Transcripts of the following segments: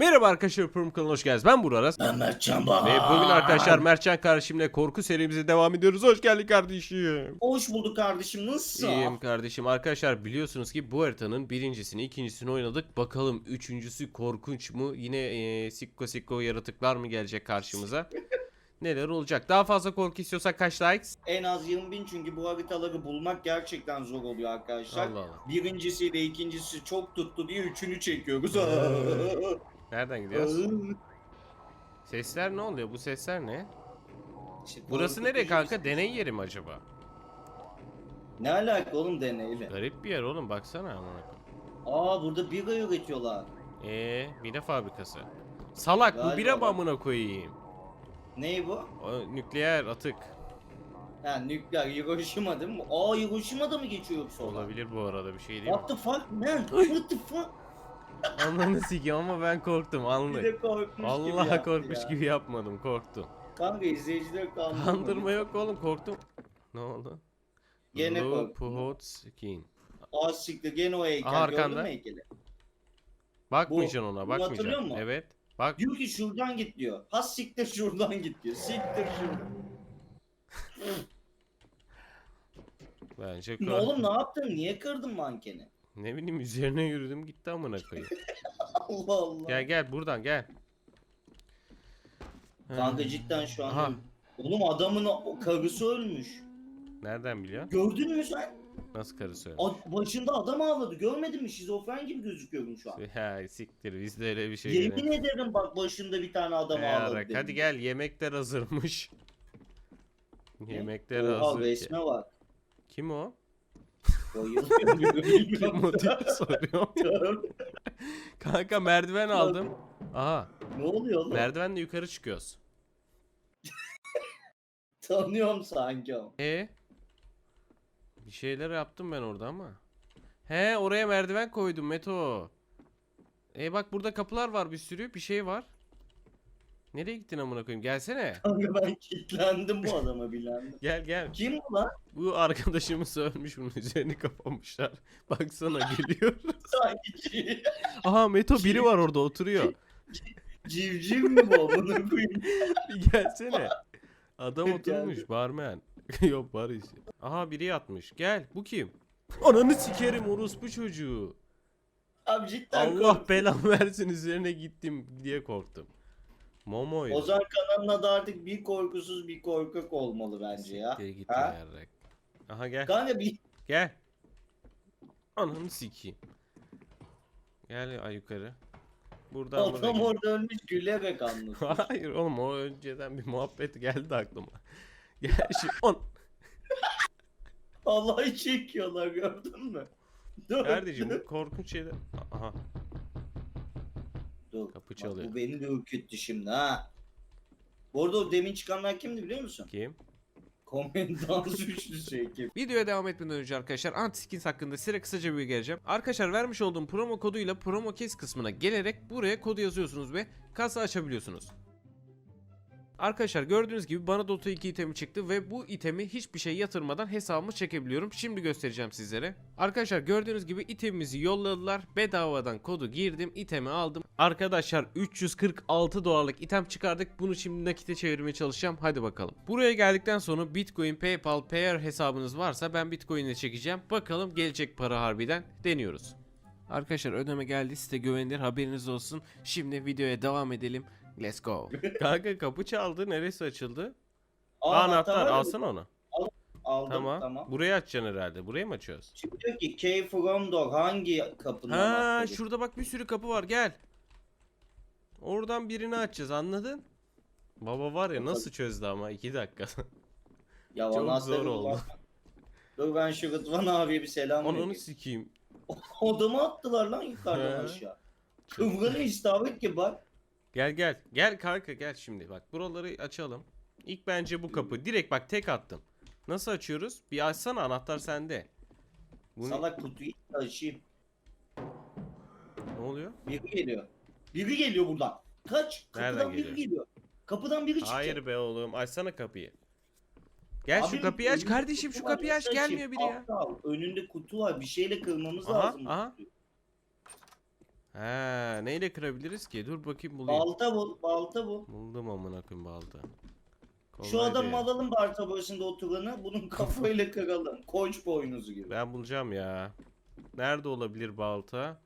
Merhaba arkadaşlar Pırım kanalına hoş geldiniz. Ben Burak Aras. Ben Mertcan Bahar. Ve bugün arkadaşlar Mertcan kardeşimle korku serimize devam ediyoruz. Hoş geldin kardeşim. Hoş bulduk kardeşim nasılsın? İyiyim kardeşim. Arkadaşlar biliyorsunuz ki bu haritanın birincisini, ikincisini oynadık. Bakalım üçüncüsü korkunç mu? Yine eee sikko sikko yaratıklar mı gelecek karşımıza? Neler olacak? Daha fazla korku istiyorsak kaç likes? En az 20 bin çünkü bu haritaları bulmak gerçekten zor oluyor arkadaşlar. Allah Allah. Birincisiyle ikincisi çok tuttu diye üçünü çekiyoruz. Nereden gidiyoruz? Sesler ne oluyor? Bu sesler ne? İşte Burası nereye kanka? bir- Deney yeri mi acaba? Ne alaka oğlum deneyle? Garip bir yer oğlum baksana amına koyayım. Aa burada bira üretiyorlar. Ee, bira fabrikası. Salak bu Galiba bira mı bak. amına koyayım? Ney bu? O nükleer atık. Ha nükleer Hiroşima değil mi? Aa Hiroşima'da mı geçiyor yoksa? Olabilir bu arada bir şey değil mi? What the fuck man? What the fuck? Ananı sikeyim ama ben korktum Bir de korkmuş gibi Allah yaptı korkmuş ya. gibi yapmadım korktum. Kanka izleyiciler kandırma. Kandırma yok oğlum korktum. Ne oldu? Gene Blue korktum. Pot Skin. Aa siktir gene o heykel. Aha, Gördün arkanda. mü heykeli? Bakmayacaksın ona bunu bakmayacaksın. hatırlıyor musun? Evet. Bak. Diyor ki şuradan git diyor. Ha siktir şuradan git diyor. Siktir şuradan. Bence Ne oğlum ne yaptın? Niye kırdın mankeni? Ne bileyim üzerine yürüdüm gitti amına koyayım. Allah Allah. gel gel buradan gel. Kanka cidden şu an. Aha. Oğlum adamın o- karısı ölmüş. Nereden biliyorsun? Gördün mü sen? Nasıl karısı öyle? A- başında adam ağladı. Görmedin mi? Şizofren gibi gözüküyorum şu an. Ha siktir bizde öyle bir şey Yemin yok. ederim bak başında bir tane adam ağladı. yarak? dedim. Hadi gel yemekler hazırmış. Ne? Yemekler Oha hazır. resme bak. Kim o? Diye soruyorum. Kanka merdiven aldım. Aha ne oluyor oğlum? merdivenle yukarı çıkıyoruz. Tanıyorum sanki ama. E Bir şeyler yaptım ben orada ama. He oraya merdiven koydum Meto. E bak burada kapılar var bir sürü bir şey var. Nereye gittin amına koyayım? Gelsene. Kanka ben kilitlendim bu adama bilendim. Gel gel. Kim bu lan? Bu arkadaşımız ölmüş bunun üzerini kapamışlar. Baksana geliyor. Sanki Aha Meto biri var orada oturuyor. civciv mi bu amına koyayım? Bir gelsene. Adam Geldi. oturmuş barmen. Yok Barış. Aha biri yatmış. Gel bu kim? Ananı sikerim orospu çocuğu. Abi cidden Allah kork- belamı versin üzerine gittim diye korktum. Momo'ydu. Ozan kanalının adı artık bir korkusuz bir korkak olmalı bence ya. Siktir git Ha? yarrak. Aha gel. Kanka bir Gel. Ananı sikeyim. Gel ay yukarı. Buradan buraya adam gel. orada ölmüş gülerek anlatıyor. Hayır oğlum o önceden bir muhabbet geldi aklıma. Gel şu on. Allah'ı çekiyorlar gördün mü? Dur, Kardeşim bu korkunç şeyler. Aha. Dur. kapı bak çalıyor. Bu beni de ürküttü şimdi ha. Bu arada o demin çıkanlar kimdi biliyor musun? Kim? Komendan suçlu şey kim? Videoya devam etmeden önce arkadaşlar Antiskins hakkında size kısaca bir bilgi vereceğim. Arkadaşlar vermiş olduğum promo koduyla promo kes kısmına gelerek buraya kodu yazıyorsunuz ve kasa açabiliyorsunuz. Arkadaşlar gördüğünüz gibi bana Dota 2 itemi çıktı ve bu itemi hiçbir şey yatırmadan hesabımı çekebiliyorum. Şimdi göstereceğim sizlere. Arkadaşlar gördüğünüz gibi itemimizi yolladılar. Bedavadan kodu girdim, itemi aldım. Arkadaşlar 346 dolarlık item çıkardık. Bunu şimdi nakite çevirmeye çalışacağım. Hadi bakalım. Buraya geldikten sonra Bitcoin, PayPal, Payer hesabınız varsa ben Bitcoin ile çekeceğim. Bakalım gelecek para harbiden deniyoruz. Arkadaşlar ödeme geldi site güvenilir haberiniz olsun. Şimdi videoya devam edelim. Let's go. Kanka kapı çaldı. Neresi açıldı? Aa, Aa, anahtar alsana onu. Aldım Tamam. tamam. Burayı açacaksın herhalde. Burayı mı açıyoruz? Şimdi diyor ki K from door hangi kapının Ha anahtarı? şurada bak bir sürü kapı var gel. Oradan birini açacağız anladın? Baba var ya nasıl çözdü ama 2 dakika. Ya Çok zor oldu. Dur ben şu Rıdvan abiye bir selam Onu vereyim. sikeyim. Odamı attılar lan yukarıdan aşağı. Kıvranı istavrit ki bak. Gel gel. Gel kanka gel şimdi. Bak buraları açalım. İlk bence bu kapı. Direkt bak tek attım. Nasıl açıyoruz? Bir açsana anahtar sende. Bu ne? Salak kutuyu açayım. ne oluyor? Biri geliyor. Biri geliyor buradan. Kaç. Kapıdan Nereden biri geliyor? geliyor. Kapıdan biri çıkacak. Hayır be oğlum. Açsana kapıyı. Gel şu Abi, kapıyı aç önünde kardeşim şu kutu var, kapıyı aç gelmiyor biri ya. Aptal, Önünde kutu var. Bir şeyle kırmamız Aha, lazım. bu aha. kutuyu. Ha, neyle kırabiliriz ki? Dur bakayım bulayım. Balta bul, balta bul. Buldum amına koyayım balta. Şu Kolaydı adamı ya. alalım barta başında oturanı, bunun kafayla kıralım. Koç boynuzu gibi. Ben bulacağım ya. Nerede olabilir balta?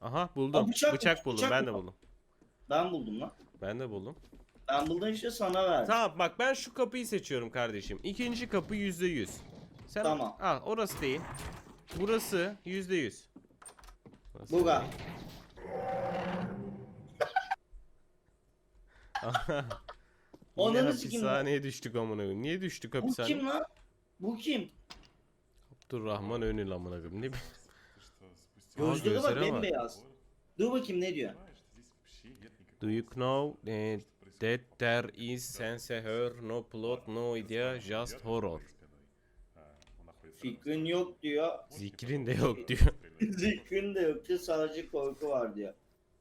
Aha buldum. Aa, bıçak bıçak, buldum. Bıçak ben de mı? buldum. Ben buldum lan. Ben de buldum. Ben buldum işte sana ver. Tamam bak ben şu kapıyı seçiyorum kardeşim. İkinci kapı yüzde yüz. Sen Tamam. Al orası değil. Burası yüzde yüz. Burası Buga. değil. Yine Ananı sikeyim hapishaneye düştük amına koyayım. Niye düştük Bu hapishaneye? kim lan? Bu kim? Abdurrahman Önül amına koyayım. Ne bileyim. Gözleri bak gözlere bak. bembeyaz. Dur bakayım ne diyor. Do you know eh, that there is sense her no plot no idea just horror. Fikrin yok diyor. Zikrin de yok diyor. Zikrin de yok diyor. Sadece korku var diyor.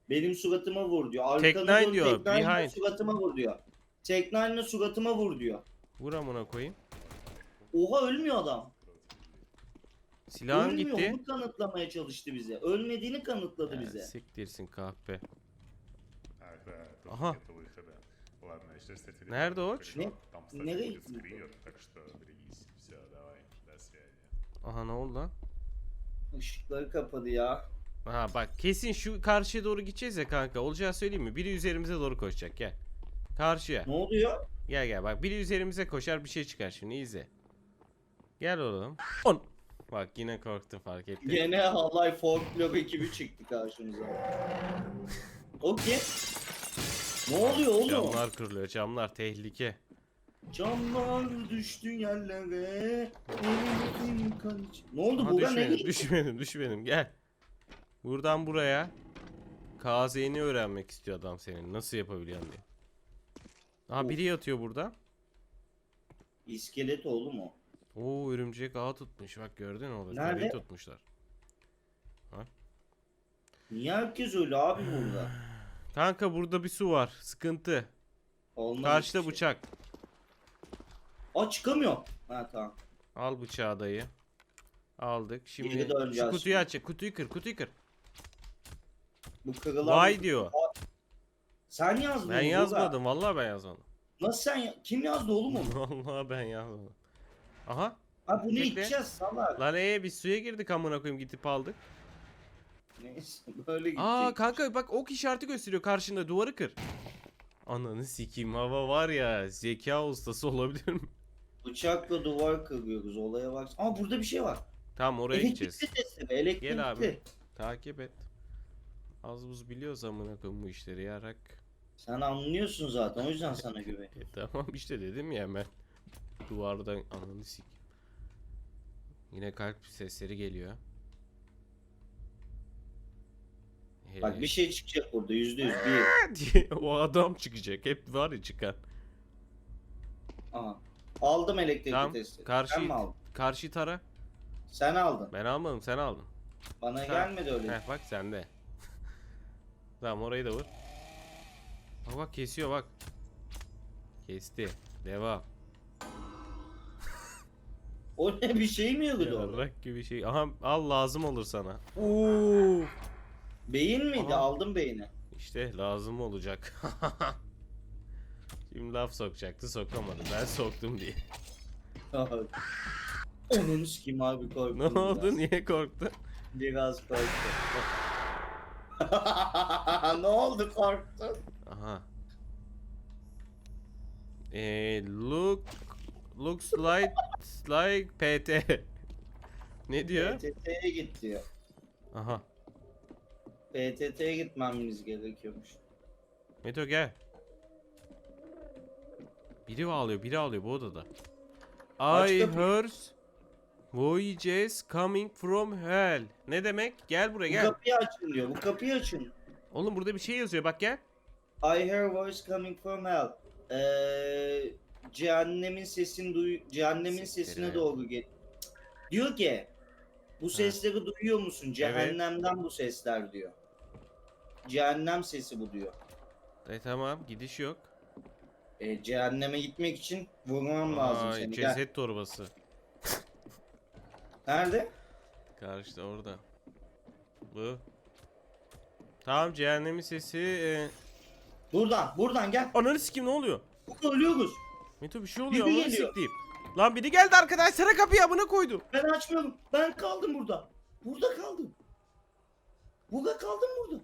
Benim suratıma vur diyor. Arkanı Tek Nine diyor, Tek Nine'le behind. suratıma vur diyor. Tek Nine'le suratıma vur diyor. Vur amına koyayım. Oha ölmüyor adam. Silahım Ölmüyor. gitti. Bu kanıtlamaya çalıştı bize. Ölmediğini kanıtladı Ha, bize. Siktirsin kahpe. Aha. Nerede Oç? Ne? Nereye gitti? Aha ne oldu lan? Işıkları kapadı ya. Aha bak kesin şu karşıya doğru gideceğiz ya kanka. Olacağı söyleyeyim mi? Biri üzerimize doğru koşacak gel. Karşıya. Ne oluyor? Gel gel bak biri üzerimize koşar bir şey çıkar şimdi izle. Gel oğlum. On. Bak yine korktum fark ettim. Gene Halay Folklor ekibi çıktı karşımıza. Okey. Ne oluyor oğlum? Camlar kırılıyor camlar tehlike. Camlar düştü yerlere. Kaç- Ne oldu Aha, bu ne? düşmedim düşmedim düşmedim gel. Buradan buraya. KZ'ni öğrenmek istiyor adam senin. Nasıl yapabiliyorsun diye. Aha biri yatıyor burada. İskelet oğlum o. Oo örümcek ağı tutmuş. Bak gördün mü orada? Nerede? Tabii tutmuşlar. Niye herkes öyle abi burada? Kanka burada bir su var. Sıkıntı. Olmaz Karşıda şey. bıçak. Aa çıkamıyor. Ha tamam. Al bıçağı dayı. Aldık. Şimdi Geri şu kutuyu şimdi. aç. Kutuyu kır. Kutuyu kır. Bu kırılan... Vay diyor. Sen yazdın Ben yazmadım. Vallahi ben yazmadım. Nasıl sen ya- Kim yazdı oğlum onu? Vallahi ben yazmadım. Aha. Ha bunu Bekle. içeceğiz salak. Lan ee biz suya girdik amına koyayım gidip aldık. Neyse böyle gidecek. Aa kanka bak ok işareti gösteriyor karşında duvarı kır. Ananı sikeyim hava var ya zeka ustası olabilir mi? Bıçakla duvar kırıyoruz olaya bak. Aa burada bir şey var. Tamam oraya gideceğiz. Elektrikli testere elektrikli. Gel abi. Takip et. Az buz biliyoruz amına koyayım bu işleri yarak. Sen anlıyorsun zaten o yüzden sana güven. E tamam işte dedim ya hemen. Duvardan ananı sik. Yine kalp sesleri geliyor. Bak bir şey çıkacak burada yüzde yüz bir. o adam çıkacak. Hep var ya çıkan. Aha. Aldım elektrikli Tamam. testi. Karşı Sen mi aldın? karşı tara. Sen aldın. Ben almadım sen aldın. Bana Tamam. gelmedi öyle. Heh bak sende. tamam orayı da vur. Bak bak kesiyor bak. Kesti. Devam. O ne bir şey mi yürüdü orada? Yarrak gibi şey. Aha al lazım olur sana. Oo. Beyin miydi? Aha. Aldım beyni. İşte lazım olacak. Şimdi laf sokacaktı sokamadı. Ben soktum diye. Onun sikeyim abi korktum. ne oldu? Niye korktun? Biraz korktum. ne oldu korktun? Aha. Ee, look looks like like PT. ne diyor? PTT'ye git diyor. Aha. PTT'ye gitmemiz gerekiyormuş. Meto gel. Biri ağlıyor, biri ağlıyor bu odada. I kapıyı. heard voyages coming from hell. Ne demek? Gel buraya Bu gel. kapıyı açın diyor. Bu kapıyı açın. Oğlum burada bir şey yazıyor bak gel. I hear voice coming from hell. Ee, cehennemin sesini duy cehennemin Siktir sesine ya. doğru gel. Diyor ki bu sesleri duyuyor musun? Cehennemden bu sesler diyor. Cehennem sesi bu diyor. E tamam gidiş yok. E, cehenneme gitmek için vurmam lazım Ay, seni. Gel. ceset torbası. Nerede? Karşıda orada. Bu. Tamam cehennemin sesi. E... Buradan, buradan gel. Ananı sikeyim ne oluyor? Ölüyoruz. Meto bir şey oluyor Biri ananı geliyor. sikeyim. Lan biri geldi arkadaşlara kapıyı amına koydu. Ben açmıyorum. Ben kaldım burada. Burada kaldım. Burada kaldım burada.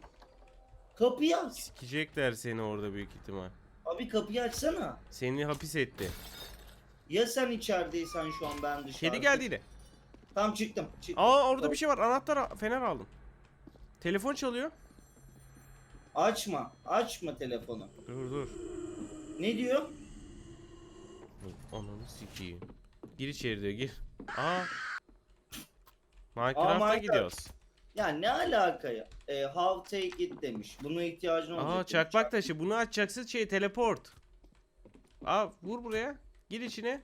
Kapıyı aç. Sikecekler seni orada büyük ihtimal. Abi kapıyı açsana. Seni hapis etti. Ya sen içerideysen şu an ben dışarıda. Kedi geldi yine. Tam çıktım. çıktım. Aa orada bir şey var. Anahtar fener aldım. Telefon çalıyor. Açma. Açma telefonu. Dur dur. Ne diyor? Ananı sikeyim. Gir içeri diyor gir. Aa. Minecraft'a Minecraft. gidiyoruz. Ya ne alaka ya? E, how take it demiş. Buna ihtiyacın olacak. Aa demiş. çakmak taşı. Bunu açacaksın şey teleport. Aa vur buraya. Gir içine.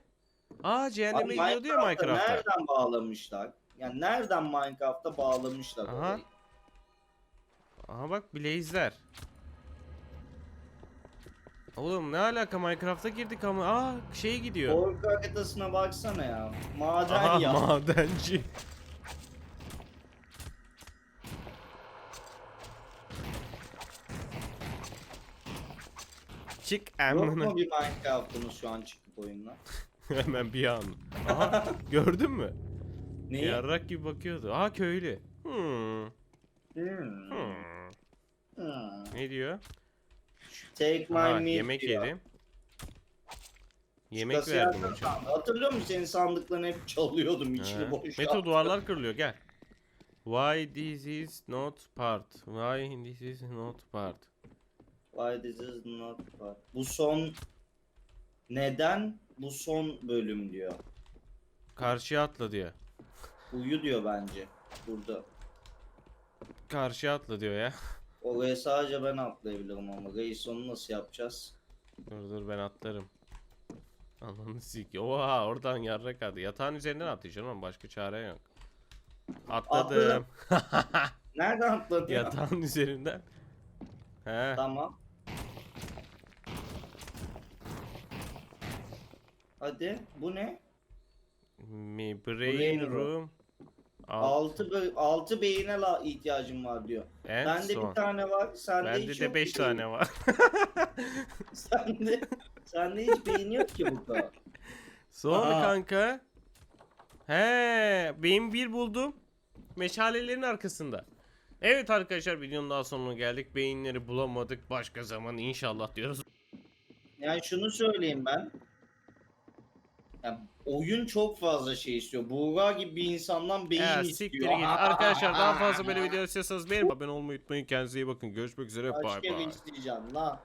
Aa Abi cehenneme gidiyordu ya Minecraft'ta Minecraft'ta. Nereden bağlamışlar? Yani nereden Minecraft'ta bağlamışlar Aha. orayı? Aha bak Blaze'ler. Oğlum ne alaka Minecraft'a girdik ama aa şey gidiyor. Korku haritasına baksana ya. Maden Aha ya. madenci. Çık Yok amına. mu bir Minecraft'ımız şu an çıkıp oyundan? Hemen bir an. Aha gördün mü? Neyi? Yarrak gibi bakıyordu. Aha köylü. Hmm. Hmm. Hmm. Hmm. Ne diyor? Take my Aha, meat yemek diyor. yedim. Yemek Kasiyer verdim hocam. sandı. Hatırlıyor musun senin sandıklarını hep çalıyordum içini He. boş. Meto duvarlar kırılıyor gel. Why this is not part? Why this is not part? Why this is not part? Bu son neden bu son bölüm diyor. Karşıya atla diyor. Uyu diyor bence burada. Karşıya atla diyor ya. Oraya sadece ben atlayabilirim ama reis onu nasıl yapacağız? Dur dur ben atlarım. Ananı sik. Oha oradan yarrak atı. Yatağın üzerinden atlayacaksın ama başka çare yok. Atladım. Nereden atladın? Yatağın üzerinden. He. Tamam. Hadi bu ne? Mi Brain brain room. room. Alt. Altı, be- altı beyine la ihtiyacım var diyor. En Bende son. bir tane var, sende Bende hiç de yok 5 ki beyin. tane var. Sende, sende hiç beyin yok ki bu kadar. Sonra Aha. kanka. He, benim bir buldum. Meşalelerin arkasında. Evet arkadaşlar videonun daha sonuna geldik. Beyinleri bulamadık. Başka zaman inşallah diyoruz. Yani şunu söyleyeyim ben. Ya, oyun çok fazla şey istiyor. Buğra gibi bir insandan beyin Ya istiyor. siktir git. Arkadaşlar daha fazla böyle video istiyorsanız beğenip abone olmayı unutmayın. Kendinize iyi bakın. Görüşmek üzere. Bay kere bay. isteyeceğim la.